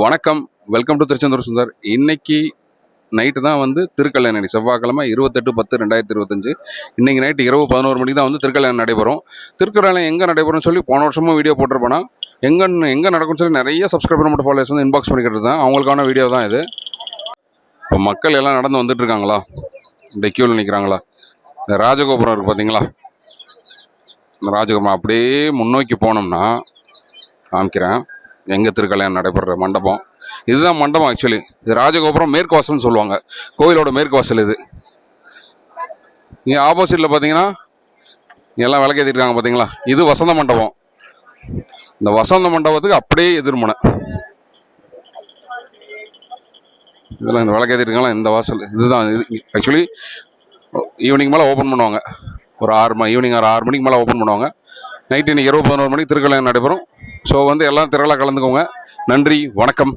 வணக்கம். Welcome to Tiruchendur Sundar. இன்னைக்கு night தான் வந்து திருக்கல்யாணி. செவ்வாய்க்கிழமை இருபத்தெட்டு பத்து ரெண்டாயிரத்தி இருபத்தஞ்சு. இன்னைக்கு நைட்டு இரவு பதினோரு மணிக்கு தான் வந்து திருக்கல்யாணம் நடைபெறும். திருக்கல்யாணம் எங்கே நடைபெறும்னு சொல்லி போன வருஷமும் வீடியோ போட்டிருப்பேனா? எங்கன்னு எங்கே நடக்கும்னு சொல்லி நிறைய சப்ஸ்கிரைபர் மட்டும் ஃபாலோவர்ஸ் வந்து இன்பாக்ஸ் பண்ணிக்கிட்டு தான். அவங்களுக்கான வீடியோ தான் இது. இப்போ மக்கள் எல்லாம் நடந்து வந்துட்டு இருக்காங்களா? இந்த கியூவில் நிற்கிறாங்களா இந்த ராஜகோபுரம் இருக்குது பார்த்தீங்களா இந்த ராஜகோபுரம் அப்படியே முன்னோக்கி போனோம்னா காமிக்கிறேன். எங்கள் திருக்கல்யாணம் நடைபெற மண்டபம். இதுதான் மண்டபம் ஆக்சுவலி இது ராஜகோபுரம் மேற்கு வாசல்னு சொல்லுவாங்க. கோயிலோட மேற்கு வாசல் இது. இங்கே ஆப்போசிட்டில் பார்த்தீங்கன்னா எல்லாம் விளக்கேற்றிருக்காங்க பார்த்தீங்களா இது வசந்த மண்டபம். இந்த வசந்த மண்டபத்துக்கு அப்படியே எதிர்மனை. இதெல்லாம் இந்த விளக்கேற்றிருக்காங்களா இந்த வாசல். இதுதான். இது ஆக்சுவலி ஈவினிங் மேலே ஓப்பன் பண்ணுவாங்க. ஒரு ஆறு மணி ஈவினிங் ஒரு ஆறு மணிக்கு மேலே ஓப்பன் பண்ணுவாங்க. நைட்டு இன்னைக்கு இருபது பதினோரு மணிக்கு திருக்கல்யாணம் நடைபெறும். ஸோ வந்து எல்லாம் திருவிழா கலந்துக்கோங்க. நன்றி வணக்கம்.